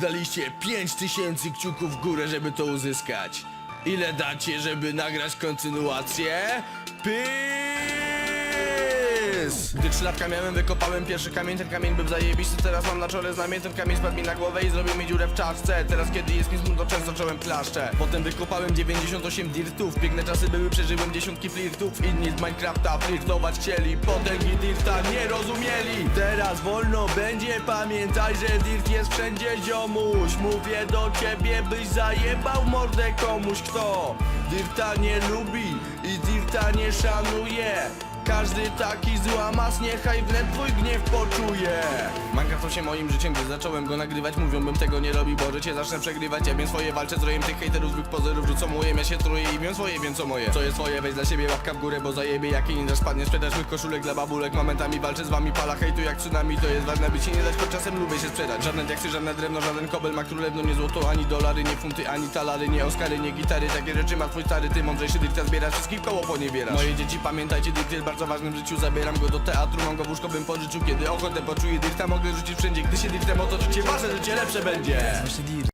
Daliście 5000 kciuków w górę, żeby to uzyskać. Ile dacie, żeby nagrać kontynuację? Pys! Gdy trzy latka miałem, wykopałem pierwszy kamień Ten kamień był zajebisty, teraz mam na czole znamię Ten kamień spadł mi na głowę i zrobił mi dziurę w czaszce. Teraz kiedy jest mi smutno, często czołem klaszczę Potem wykopałem 98 dirtów. Piękne czasy były, przeżyłem dziesiątki flirtów. Inni z Minecrafta flirtować chcieli. Potęgi dirta nie rozumieli. Teraz wolno będzie, pamiętaj, że dirt jest wszędzie ziomuś. Mówię do ciebie, byś zajebał mordę komuś Kto dirta nie lubi i dirta nie szanuje każdy taki złamas, niechaj wnet twój gniew poczuje. Minecraft to się moim życiem, gdy zacząłem go nagrywać Mówią bym tego nie robił, bo życie zacznę przegrywać. Ja wiem swoje, walczę z rojem tych hejterów, złych pozorów Rzucą moje, ja się truję i wiem swoje, wiem co moje. Co jest swoje, weź dla siebie łapka w górę, bo zajebie jak dasz spadnie Sprzedaż mych koszulek dla babulek, momentami walczę z wami Pala hejtu jak tsunami, to jest ważne, by się nie dać, choć czasem lubię się sprzedać. Żadne diaksy, żadne drewno, żaden kobel ma królewno Nie złoto, ani dolary, nie funty, ani talary Nie oskary, nie gitary, takie rzeczy ma twój stary Ty mądrzejszy dirta zbierasz, wszystkich koło poniebierasz Moje dzieci, pamiętajcie, jest bardzo ważnym życiu Zabieram go do teatru, mam go w łóżko, bym pożyczył Kiedy ochotę poczuję dirta, mogę rzucić wszędzie Gdy się dirtem otoczycie, wasze życie lepsze będzie.